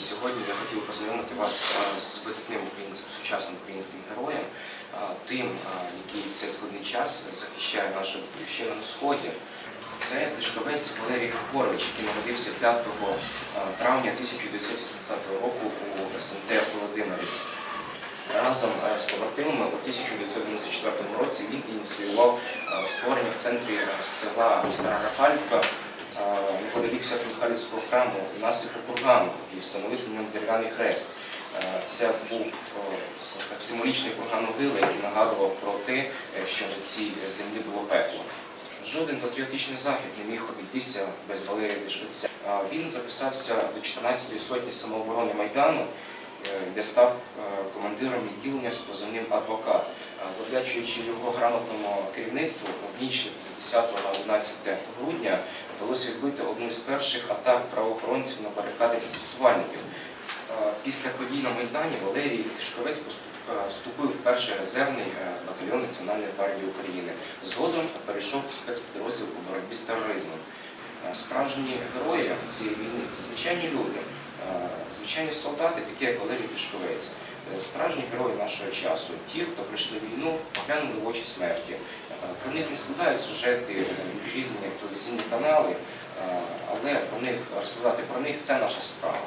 сьогодні я хотів познайомити вас е, з видатним українським сучасним українським героєм, е, тим, е, який в цей складний час захищає нашу батьківщину на сході. Це Тишковець Валерій Григорович, який народився 5 е, травня 1980 року у СНТ Володимирець. Разом з побратимами у 1994 році він ініціював створення в центрі села Стара Рафалівка е, неподалік Свято-Михайлівського храму наслідку кургану і встановити в ньому дерев'яний хрест. Це був е, так, символічний курган могили, який нагадував про те, е, що на цій землі було пекло. Жоден патріотичний захід не міг обійтися без Валерія Дешвиця. Е, Він записався до 14-ї сотні самооборони Майдану, де став е, командиром відділення з позивним адвокат. Е, Завдячуючи його грамотному керівництву, в ніч з 10 на 11 грудня вдалося відбити одну з перших атак правоохоронців на барикади протестувальників. Е, Після подій на Майдані Валерій е, вступив в перший резервний е, батальйон Національної гвардії України. Згодом перейшов у спецпідрозділ по боротьбі з тероризмом. Е, Справжні герої цієї війни це звичайні люди, е, звичайні солдати, такі як Валерій Тишковець. Е, Справжні герої нашого часу, ті, хто прийшли війну, поглянули в очі смерті. Е, Про них не складають сюжети е, різні телевізійні канали, але про них розповідати про них це наша справа.